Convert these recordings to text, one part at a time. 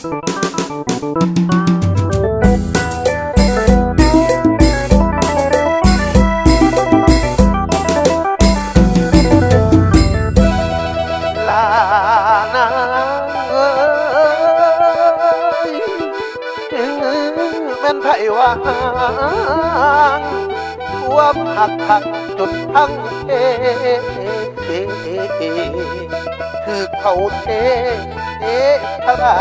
ลานางเอ้ยแม่นไผว่าว่าหักหักจุดพังเทคือเขาเท เอพระ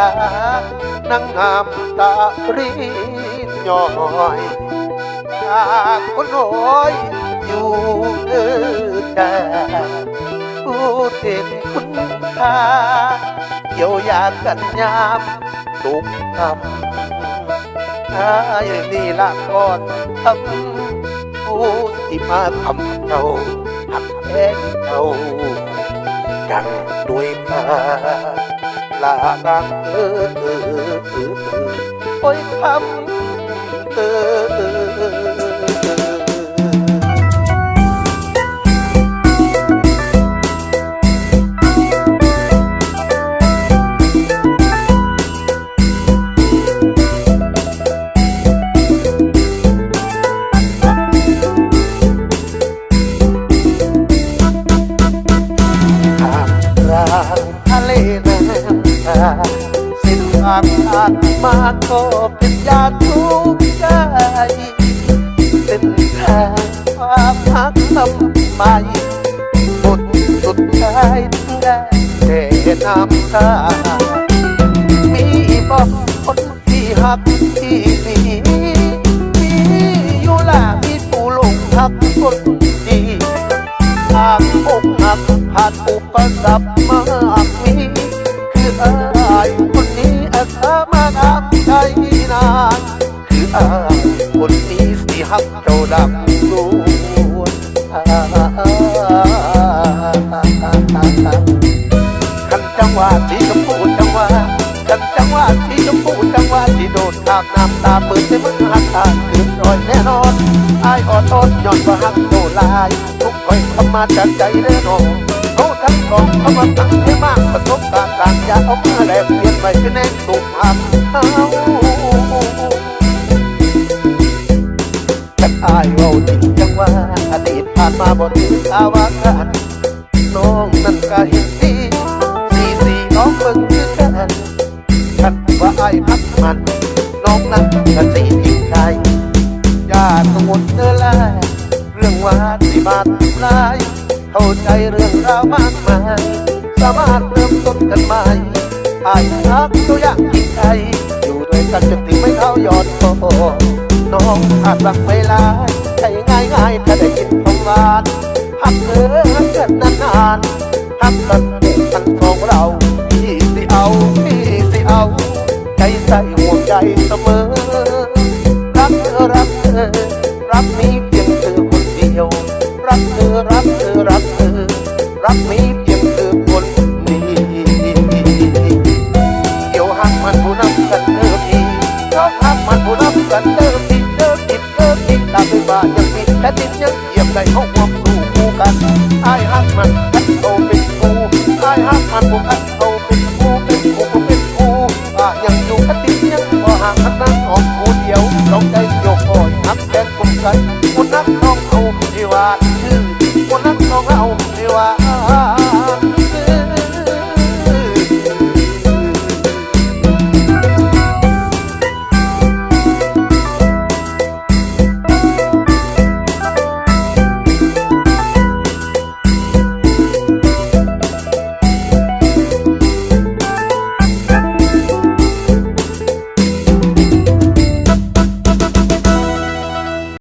นางงามตารีย้อยจากคนน้อยอยู่เด้อจ้าพูดถึงคุณค่าเยียวยากันยามตุกทำถ้าอย่างนี้ละก่อนทำผู้ที่มาทำเราหักแท้เรายังด้วยตา ลาดังเออเออเออเออโอ้ยคำเออเออเออ สิ้นทางผ่านมาก็เป็นยาทุกใจเส้นแทางความรักทำไมบทสุดท้ายถึงได้แต่น้ำตามีบอกคนที่หักที่นี่มีอยู่ล่ะมีผู้ลงหักคนดีหากอกหักผ่านอุปสรรคมากมีคืออา นาน คืออายคนนี้สิหักเจ้าดังรู้ขันจังหวะที่ชมพูจังหวะขันจังหวะที่ชมพูจังหวะที่โดดข้ามน้ำตาเปิดในมือหักทางคือรอยแน่นอนอายอ่อนทนย้อนว่าหักโตลาย ทุกคอยทำมาจากใจแน่นอนเขาทั้งสองเขามาตั้งให้มากประสบการณ์ต่างอย่าเอามาแลกเปลี่ยนไปเป็นแน่ตุกหักเกันอายเอาจริงจังว่าอดีตผ่านมาบ่ถือาวากันน้องนั้นก็เห็นดีสีสีน้องเบิ่งคือกันฉันว่าอายพักมัน น้องนั้นก็สีจริงใจอย่ากังวลเด้อแลเรื่องว่าที่มาทลาย เข้าใจเรื่องราวมากมายสามารถเริ่มต้นกันใหม่อายรักตัวอย่างจริงใจอยู่ด้วยกันจนถึงไม่เข้ายอดโต น้องอาจรักไม่ลายใจง่ายง่ายถ้าได้ยินคำหวานหักเธอรักเกินนานๆหักกันทันของเราพี่สิเอาพี่สิเอา ใจใส่ห่วงใจเสมอ รักเธอรักเธอรักมีเพียงเธอคนเดียว รักเธอรักเธอรักเธอรักมี หักบ่คันเอาเป็นโอเป็นโอเป็นโออะยังอยู่กะติยังบ่ห่างคันนั่งออกโอเดียวลองใจ